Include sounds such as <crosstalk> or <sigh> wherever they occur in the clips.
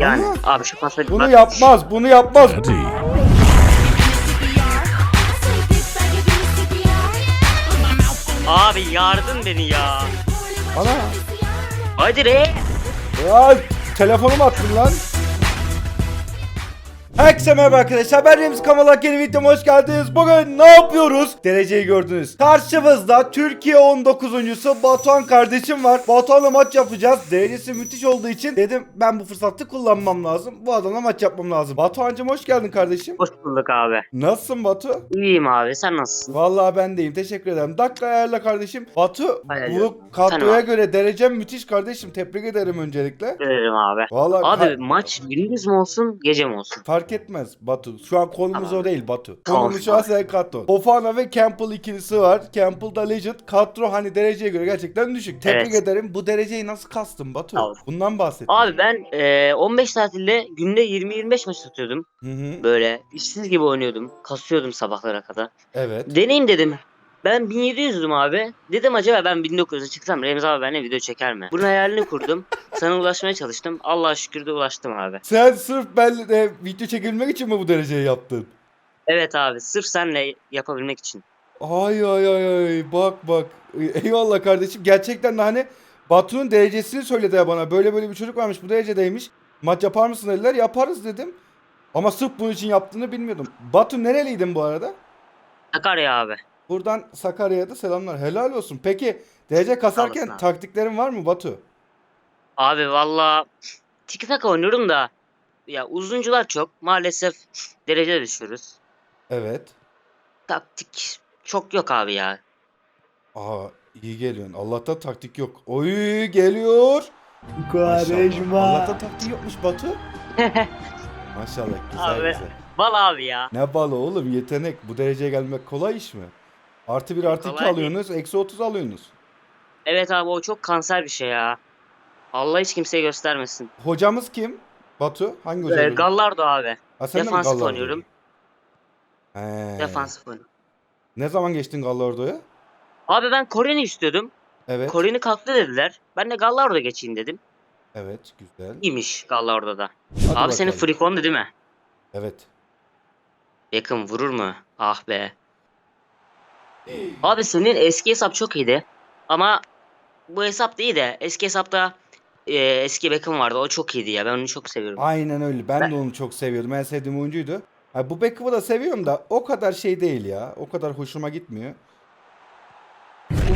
Yani abi şu pası Bunu yapmaz, bunu yapmaz. Abi yardın beni ya. Ana. Hadi re. Ya telefonumu attın lan. Herkese merhaba arkadaşlar ben Remzi Kamalak yeni videoma hoş geldiniz. Bugün ne yapıyoruz? Dereceyi gördünüz. Karşımızda Türkiye 19.sü Batuhan kardeşim var. Batuhan'la maç yapacağız. Derecesi müthiş olduğu için dedim ben bu fırsatı kullanmam lazım. Bu adamla maç yapmam lazım. Batuhan'cım hoş geldin kardeşim. Hoş bulduk abi. Nasılsın Batu? İyiyim abi sen nasılsın? Vallahi ben deyim. Teşekkür ederim. Dakika ayarla kardeşim. Batu Hayır, bu kadroya göre derecem müthiş kardeşim. Tebrik ederim öncelikle. Ederim abi. Vallahi Abi maç gündüz mü olsun gece mi olsun? fark etmez Batu. Şu an konumuz Tamam. o değil Batu. Tamam. Konumuz şu an Serkato. Fofana ve Campbell ikilisi var. Campbell da Legend. Kadro hani dereceye göre gerçekten düşük. Tebrik Evet. ederim. Bu dereceyi nasıl kastın Batu? Ol. Bundan bahset. Abi ben e, 15 tatilde günde 20-25 maç tutuyordum. Hı hı. Böyle işsiz gibi oynuyordum. Kasıyordum sabahlara kadar. Evet. Deneyim dedim. Ben 1700'düm abi. Dedim acaba ben 1900'e çıksam Remzi abi benimle video çeker mi? Bunun hayalini kurdum. <laughs> Sana ulaşmaya çalıştım. Allah'a şükür de ulaştım abi. Sen sırf benle video çekebilmek için mi bu dereceyi yaptın? Evet abi sırf senle yapabilmek için. Ay ay ay ay bak bak. Eyvallah kardeşim. Gerçekten de hani Batu'nun derecesini söyledi ya bana. Böyle böyle bir çocuk varmış bu derecedeymiş. Maç yapar mısın dediler. Yaparız dedim. Ama sırf bunun için yaptığını bilmiyordum. Batu nereliydin bu arada? Sakarya abi. Buradan Sakarya'ya da selamlar. Helal olsun. Peki derece kasarken taktiklerin var mı Batu? Abi valla tiki taka oynuyorum da ya uzuncular çok. Maalesef derece düşüyoruz. Evet. Taktik çok yok abi ya. Aa iyi geliyorsun. Allah'tan taktik yok. Oy geliyor. Maşallah. Allah'tan taktik yokmuş Batu. <laughs> Maşallah güzel Abi. güzel. Bal abi ya. Ne balı oğlum yetenek. Bu dereceye gelmek kolay iş mi? Artı bir artı iki Kolay alıyorsunuz. Eksi otuz alıyorsunuz. Evet abi o çok kanser bir şey ya. Allah hiç kimseye göstermesin. Hocamız kim? Batu? Hangi hoca? Ee, Gallardo abi. Ha, sen de mi defansif Gallardo'yu? oynuyorum. He. Defansif oynuyorum. Ne zaman geçtin Gallardo'ya? Abi ben Kore'ni istiyordum. Evet. Kore'ni kalktı dediler. Ben de Gallardo geçeyim dedim. Evet güzel. İyiymiş Gallardo'da. Hadi abi senin bakalım. Frikon'du değil mi? Evet. Beckham vurur mu? Ah be. Abi senin eski hesap çok iyiydi. Ama bu hesap iyi de eski hesapta e, eski Beckham vardı. O çok iyiydi ya. Ben onu çok seviyorum. Aynen öyle. Ben, Ben- de onu çok seviyordum. En sevdiğim oyuncuydu. Ha, bu Beckham'ı da seviyorum da o kadar şey değil ya. O kadar hoşuma gitmiyor.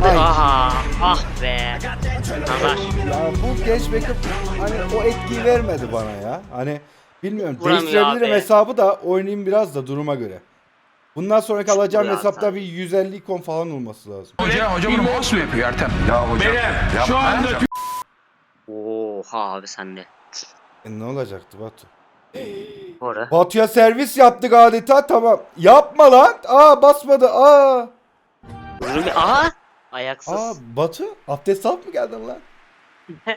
Ay. Aha, ah be. Nazar. Ya bu genç Beckham hani o etkiyi vermedi bana ya. Hani bilmiyorum Vuramıyor değiştirebilirim abi. hesabı da oynayayım biraz da duruma göre. Bundan sonraki alacağım Vuruyor hesapta zaten. bir 150 ikon falan olması lazım. Hoca, hoca bunu mouse mu yapıyor Ertem? Ya hocam. Beyler, şu anda Oha abi sende. E ne olacaktı Batu? Doğru. Batu'ya servis yaptık adeta tamam. Yapma lan. Aa basmadı. Aa. Vururum. Aha. Ayaksız. Aa Batu abdest alıp mı geldin lan? <laughs>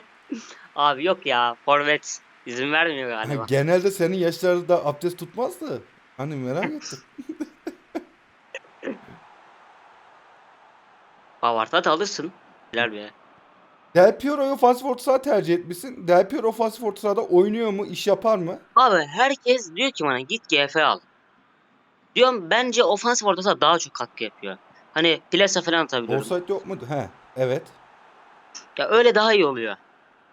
Abi yok ya. Forvet izin vermiyor galiba. <laughs> genelde senin yaşlarda abdest tutmazdı. Hani merak ettim. <laughs> Havartat alırsın. Helal be. Del Piero'yu ofansif orta saha tercih etmişsin. Del Piero ofansif orta sahada oynuyor mu? iş yapar mı? Abi herkes diyor ki bana git GF al. Diyorum bence ofansif orta saha daha çok katkı yapıyor. Hani plase falan atabiliyorum. Offside yok mu? He. Evet. Ya öyle daha iyi oluyor.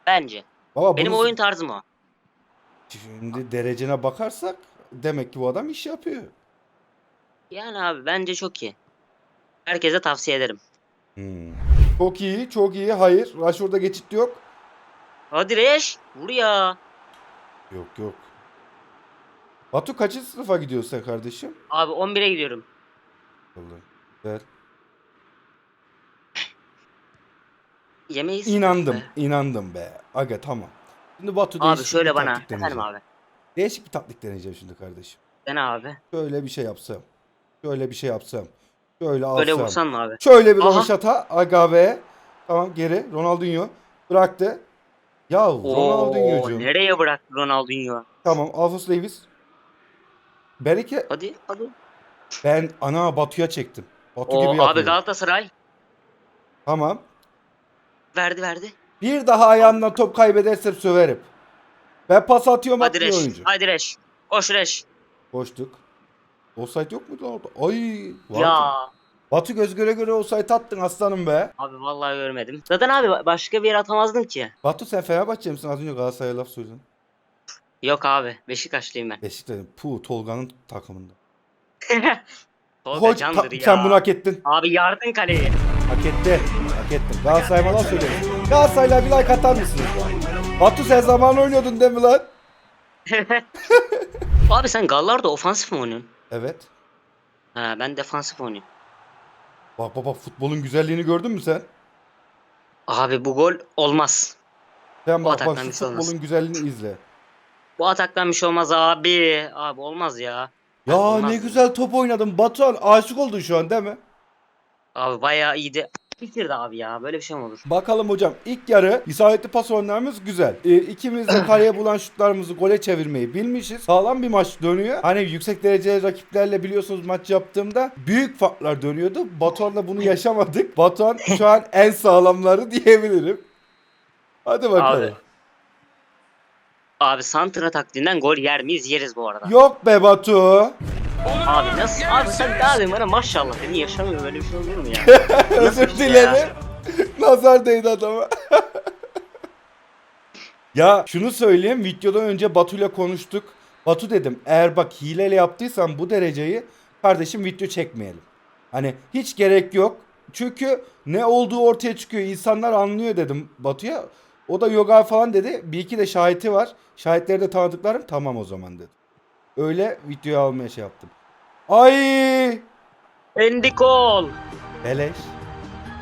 Bence. Baba Benim bunu- oyun tarzım o. Şimdi derecene bakarsak demek ki bu adam iş yapıyor. Yani abi bence çok iyi. Herkese tavsiye ederim. Hmm. Çok iyi, çok iyi. Hayır, Rashford'da geçit yok. Hadi Reş. Vur ya. Yok yok. Batu kaçıncı sınıfa gidiyorsun kardeşim? Abi 11'e gidiyorum. Vallahi. Güzel. Yemeyiz. İnandım, Be. inandım be. Aga tamam. Şimdi Batu Abi değişik şöyle bir bana. taktik Efendim deneyeceğim. abi. Değişik bir taktik deneyeceğim şimdi kardeşim. Ben abi. Şöyle bir şey yapsam. Şöyle bir şey yapsam. Şöyle alsam. Böyle vursan abi? Şöyle bir Aha. rovaşata. Aga be. Tamam geri. Ronaldinho. Bıraktı. Ya Oo, Ronaldinho'cum. nereye bıraktı Ronaldinho? Tamam Alphonso Davis. Ben iki, Hadi hadi. ben ana Batu'ya çektim. Batu O gibi abi yapıyorum. Galatasaray Tamam. verdi verdi. Bir daha ayağından top kaybedersem söverim. Ben pas atıyorum Hadi atmıyor Reş. oyuncu. Hadi Reş. Koş Reş. Koştuk. Offside yok muydu orada? Ay. vardı. Ya. Batu göz göre göre offside attın aslanım be. Abi vallahi görmedim. Zaten abi başka bir yere atamazdın ki. Batu sen Fenerbahçe misin? Az önce Galatasaray'a laf söyledin. Yok abi. Beşiktaşlıyım ben. Beşiktaş'ın. Puh Tolga'nın takımında. <laughs> Tolga Hoş, candır ta- ya. sen bunu hak ettin. Abi yardın kaleyi. Hak etti. Hak ettin. Galatasaray'a laf söyledin. Galatasaray'la bir like atar mısınız? Batu sen zaman oynuyordun değil mi lan? <laughs> abi sen Gallar'da ofansif mi oynuyorsun? Evet. Ha ben defansif oynuyorum. Bak bak bak futbolun güzelliğini gördün mü sen? Abi bu gol olmaz. Sen Bu bak bak ataktan şu bir şey olmaz. futbolun güzelliğini izle. Bu ataktan bir şey olmaz abi. Abi olmaz ya. Ya Olmaz ne güzel top oynadın. Batuhan aşık oldun şu an değil mi? Abi bayağı iyiydi. Bitirdi abi ya. Böyle bir şey mi olur? Bakalım hocam ilk yarı isabetli pas oyunlarımız güzel. Ee, ikimiz de kaleye bulan şutlarımızı gole çevirmeyi bilmişiz. Sağlam bir maç dönüyor. Hani yüksek dereceli rakiplerle biliyorsunuz maç yaptığımda büyük farklar dönüyordu. Batuhan'la bunu yaşamadık. <laughs> Batuhan şu an en sağlamları diyebilirim. Hadi bakalım. Abi. Abi Santra taktiğinden gol yer miyiz? Yeriz bu arada. Yok be Batu. Abi nasıl? Abi sen daha demin bana maşallah dedin yaşamıyor böyle bir şey olur mu ya? <laughs> Özür bir şey dilerim. Nazar değdi adama. <laughs> ya şunu söyleyeyim videodan önce Batu'yla konuştuk. Batu dedim eğer bak hileyle yaptıysan bu dereceyi kardeşim video çekmeyelim. Hani hiç gerek yok. Çünkü ne olduğu ortaya çıkıyor. İnsanlar anlıyor dedim Batu'ya. O da yoga falan dedi. Bir iki de şahiti var. Şahitleri de tanıdıklarım tamam o zaman dedi. Öyle videoyu almaya şey yaptım. Ay! Endikol. Beleş.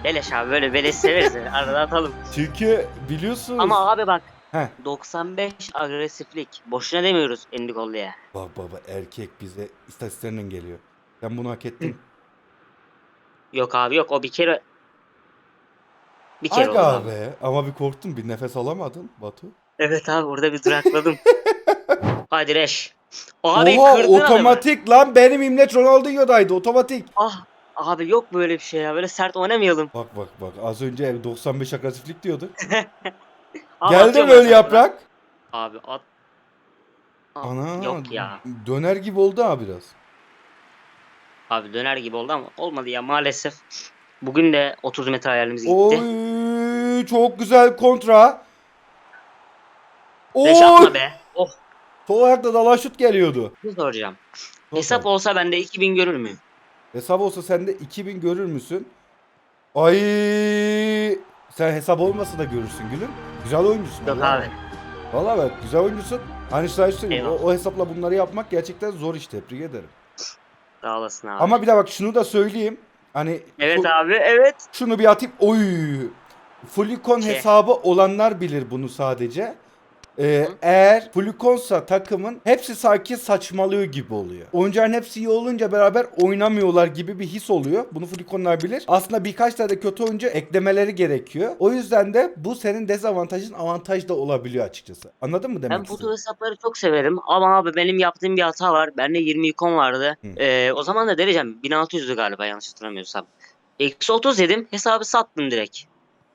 Beleş abi böyle beleş severiz. yani. Arada atalım. Çünkü biliyorsunuz. Ama abi bak. Heh. 95 agresiflik. Boşuna demiyoruz Endikol diye. Bak baba erkek bize istatistiklerinden geliyor. Sen bunu hak ettin. Yok abi yok o bir kere. Bir kere oldu Aga abi. be. Ama bir korktun bir nefes alamadın Batu. Evet abi orada bir durakladım. <laughs> Hadi Reş. Abi Oha kırdın otomatik lan benim imleç Ronaldinho'daydı otomatik. Ah abi yok böyle bir şey ya. Böyle sert oynamayalım. Bak bak bak az önce 95 agresiflik diyordu. <laughs> Abi Geldi atıyorum böyle sana. yaprak. Abi at. Ah, Ana Yok ya. döner gibi oldu ha biraz. Abi döner gibi oldu ama olmadı ya maalesef. Bugün de 30 metre hayalimiz gitti. Oy çok güzel kontra. Oy atma be. Oh sol ayakla dala şut geliyordu. ne soracağım. Çok Hesap olsa bende 2000 görür müyüm? Hesap olsa sende 2000 görür müsün? Ay sen hesap olmasa da görürsün gülüm. Güzel oyuncusun. Yok vallahi. abi. Vallahi evet güzel oyuncusun. Hani sana söyleyeyim o, Eyvallah. o hesapla bunları yapmak gerçekten zor iş tebrik ederim. Sağ olasın abi. Ama bir de bak şunu da söyleyeyim. Hani Evet fu- abi evet. şunu bir atayım. Oy. Fulikon Şey. hesabı olanlar bilir bunu sadece. Ee, eğer Fulikonsa takımın hepsi sanki saçmalıyor gibi oluyor. Oyuncuların hepsi iyi olunca beraber oynamıyorlar gibi bir his oluyor. Bunu Fulikonlar bilir. Aslında birkaç tane de kötü oyuncu eklemeleri gerekiyor. O yüzden de bu senin dezavantajın avantaj da olabiliyor açıkçası. Anladın mı demek Ben istedim? foto hesapları çok severim ama abi benim yaptığım bir hata var. Bende 20 ikon vardı. Hı. Ee, o zaman da dereceğim 1600'dü galiba yanlış hatırlamıyorsam. Eksi 30 dedim hesabı sattım direkt.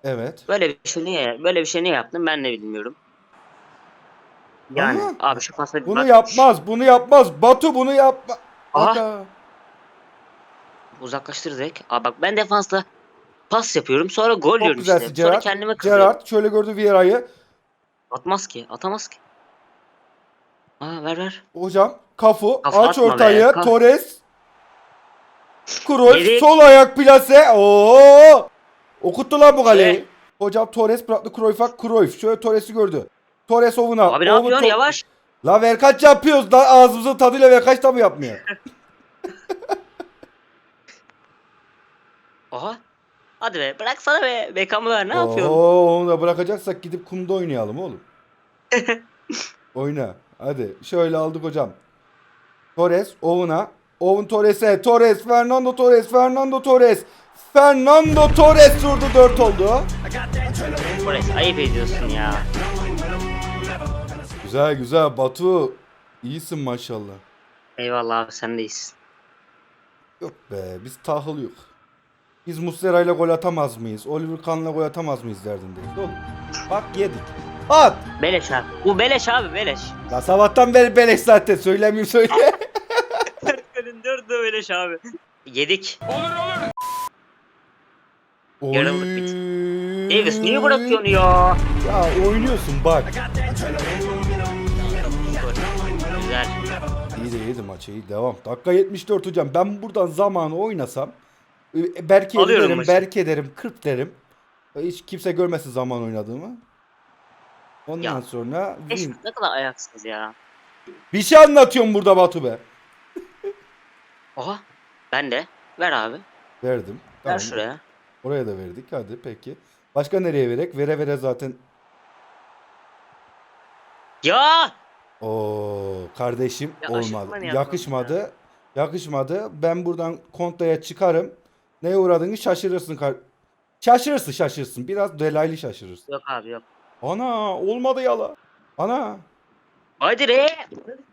Evet. Böyle bir şey niye böyle bir şey niye yaptım ben de bilmiyorum. Yani Ama abi şu pasta Bunu yapmaz. Bunu yapmaz. Batu bunu yapma. Aha. Aga. Uzaklaştır direkt. Abi bak ben defansta pas yapıyorum sonra gol yiyorum işte. Sonra Gerard. kendime kızıyorum. Gerard şöyle gördü Vieira'yı. Atmaz ki atamaz ki. Aa ver ver. Hocam kafu Kafa aç atma be, ortayı. kaf- Torres. Kroos sol ayak plase. Oo! Okuttu lan bu kaleyi. Şey. Hocam Torres bıraktı Cruyff'a. Cruyff şöyle Torres'i gördü. Torres ovuna. Abi ne Oğlum yapıyorsun yavaş. La verkaç yapıyoruz. La ağzımızın tadıyla verkaç da mı yapmıyor? <laughs> Oha. Hadi be bıraksana be. Bekamı ver ne yapıyorsun? Oo, onu da bırakacaksak gidip kumda oynayalım oğlum. <laughs> Oyna. Hadi. Şöyle aldık hocam. Torres, Owen'a. Owen Torres'e. Torres, Fernando Torres, Fernando Torres. Fernando Torres vurdu 4 oldu. Torres ayıp ediyorsun ya. Güzel güzel Batu. İyisin maşallah. Eyvallah abi sen de iyisin. Yok be biz tahıl yok. Biz Muslera ile gol atamaz mıyız? Oliver Kahn'la gol atamaz mıyız derdindeyiz oğlum. Bak yedik. At. Beleş abi. Bu beleş abi beleş. Ya sabahtan beri beleş zaten söylemiyorum söyle. <laughs> Erkan'ın dördü beleş abi. Yedik. Olur olur. Oy. Davis niye bırakıyorsun ya? Ya oynuyorsun bak. İyi de iyiydi maç iyi devam. Dakika 74 hocam. Ben buradan zamanı oynasam e, Berke Alıyorum derim, maçı. Berke derim, 40 derim. Hiç kimse görmesin zaman oynadığımı. Ondan Ya. sonra Eş, win. ne kadar ayaksız ya. Bir şey anlatıyorum burada Batu be. <laughs> Oha. Ben de. Ver abi. Verdim. Ver Tamam. şuraya. Oraya da verdik. Hadi peki. Başka nereye verek? Vere vere zaten. Ya! Oo kardeşim Ya olmadı. ne yapalım Yakışmadı. Yakışmadı. Ben buradan kontaya çıkarım. Neye uğradığını şaşırırsın. Kar şaşırırsın şaşırırsın. Biraz delaylı şaşırırsın. Yok abi yok. Ana olmadı yala. Ana. Hadi re.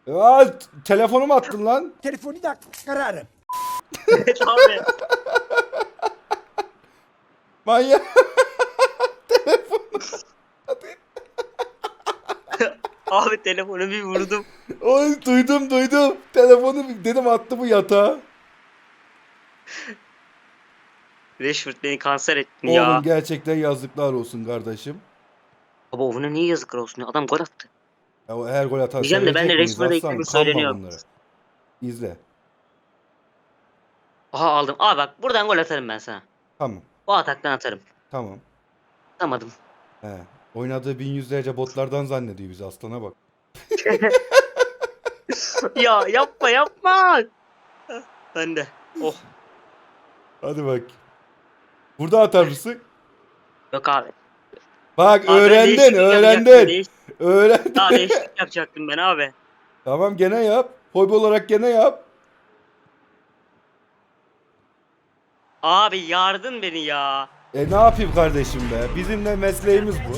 Ya t- telefonumu attın lan. <laughs> Telefonu da kararım. Abi. Manyak. <laughs> abi telefonu bir vurdum. Oy duydum duydum. Telefonu dedim attı bu yatağa. Rashford beni kanser ettin ya. Oğlum gerçekten yazıklar olsun kardeşim. Baba ona niye yazıklar olsun ya? Adam gol attı. Ya o her gol atar. Diyeceğim de ben de Rashford'a Kanma söyleniyor. İzle. Aha aldım. Aa bak buradan gol atarım ben sana. Tamam. O ataktan atarım. Tamam. Atamadım. He. Oynadığı bin yüzlerce botlardan zannediyor bizi aslana bak. <laughs> ya yapma yapma. Ben de. Oh. Hadi bak. Burada atar mısın? Yok abi. Bak Abi öğrendin değişiklik yapacaktım, öğrendin. değiş- Öğrendin. Daha değişiklik yapacaktım ben abi. Tamam gene yap. Hobi olarak gene yap. Abi yardın beni ya. E ne yapayım kardeşim be? Bizim de mesleğimiz bu.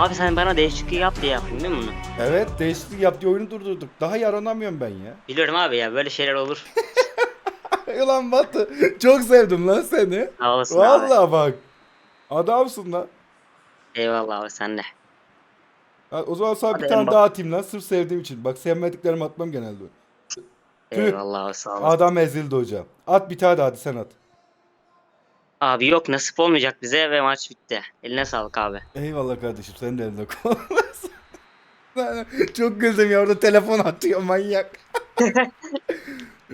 Abi sen bana değişiklik yap diye yaptın değil mi bunu? Evet değişiklik yaptığı oyunu durdurduk. Daha yaranamıyorum ben ya. Biliyorum abi ya böyle şeyler olur. <laughs> Ulan Batı çok sevdim lan seni. Sağ olasın abi. Vallahi bak. Adamsın lan. Eyvallah abi sen de. Ha, O zaman sana bir Hadi tane daha atayım lan sırf sevdiğim için. Bak sevmediklerimi atmam genelde. Tüh. Eyvallah abi sağ olasın. Adam ezildi hocam. At bir tane daha hadi sen at. Abi yok nasip olmayacak bize ve maç bitti. Eline sağlık abi. Eyvallah kardeşim senin de eline <laughs> kolmasın. Çok güldüm ya orada telefon atıyor manyak. <laughs> Abi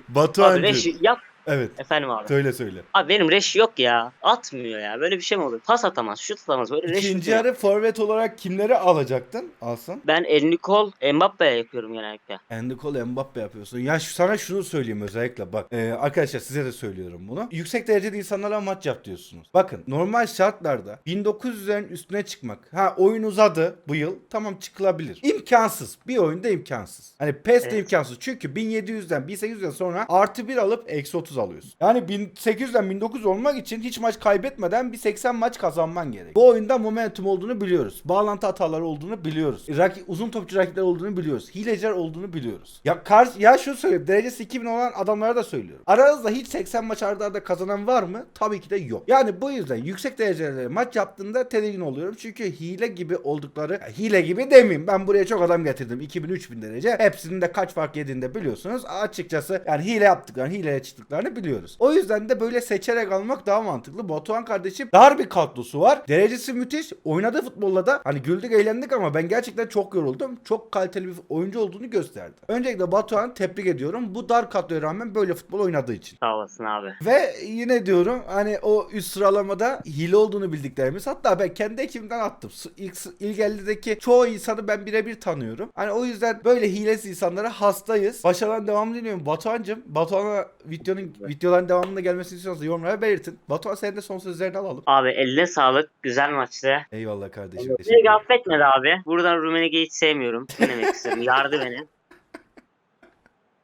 Batuhan'cığım. reş yap. Evet Efendim abi. söyle söyle. Abi benim reş yok ya. Atmıyor ya. Böyle bir şey mi olur? Pas atamaz, şut atamaz. Böyle reş İkinci yarı forvet olarak kimleri alacaktın? Alsan. Ben El Nicol Mbappe'ye yapıyorum genellikle. Andy Cole Mbappe yapıyorsun. Ya şu, sana şunu söyleyeyim özellikle bak. Ee, arkadaşlar size de söylüyorum bunu. Yüksek derecede insanlara maç yap diyorsunuz. Bakın normal şartlarda 1900'lerin üstüne çıkmak. Ha oyun uzadı bu yıl. Tamam çıkılabilir. İmkansız. Bir oyunda imkansız. Hani PES'te Evet. imkansız. Çünkü 1700'den 1800'den sonra artı 1 alıp eksi 30 alıyorsun. Yani 1800'den 1900 olmak için hiç maç kaybetmeden bir 80 maç kazanman gerek. Bu oyunda momentum olduğunu biliyoruz. Bağlantı hataları olduğunu biliyoruz. Rakip, uzun topçu rakipler olduğunu biliyoruz. Hileciler olduğunu biliyoruz. Ya karşı ya şu söyleyeyim. Derecesi 2000 olan adamlara da söylüyorum. Aranızda hiç 80 maç arda arda kazanan var mı? Tabii ki de yok. Yani bu yüzden yüksek derecelerde maç yaptığında tedirgin oluyorum. Çünkü hile gibi oldukları ya hile gibi demeyeyim. Ben buraya çok adam getirdim. 2000-3000 derece. Hepsinin de kaç fark yediğini de biliyorsunuz. Açıkçası yani hile yaptıklarını, hileye çıktıklarını biliyoruz. O yüzden de böyle seçerek almak daha mantıklı. Batuhan kardeşim dar bir kadrosu var. Derecesi müthiş. Oynadığı futbolla da hani güldük eğlendik ama ben gerçekten çok yoruldum. Çok kaliteli bir oyuncu olduğunu gösterdi. Öncelikle Batuhan'ı tebrik ediyorum. Bu dar kadroya rağmen böyle futbol oynadığı için. Sağ olasın abi. Ve yine diyorum hani o üst sıralamada hile olduğunu bildiklerimiz hatta ben kendi ekibimden attım. İlk, ilk 50'deki çoğu insanı ben birebir tanıyorum. Hani o yüzden böyle hilesiz insanlara hastayız. Başarılan devamını diliyorum. Batuhan'cım Batuhan'a videonun videoların devamında gelmesini istiyorsanız yorumlara belirtin. Batuhan senin de son sözlerini alalım. Abi eline sağlık. Güzel maçtı. Eyvallah kardeşim. Ederim. affetmedi abi. Buradan Rumenige hiç sevmiyorum. Ne demek istedim. Yardı beni.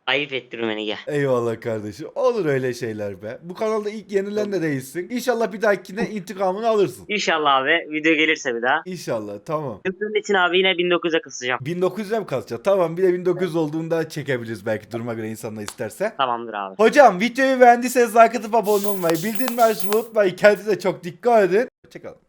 Ayıp etti Rumenige. Eyvallah kardeşim. Olur öyle şeyler be. Bu kanalda ilk yenilen de değilsin. İnşallah bir dahakine intikamını alırsın. İnşallah abi video gelirse bir daha. İnşallah tamam. Küfrün için abi yine 1900'e kısacağım. 1900'e mi kalacak? Tamam bir de 1900 olduğunda çekebiliriz belki duruma göre insanlar isterse. Tamamdır abi. Hocam videoyu beğendiyseniz like atıp abone olmayı, bildirimleri açmayı unutmayın. Kendinize çok dikkat edin. Hoşçakalın.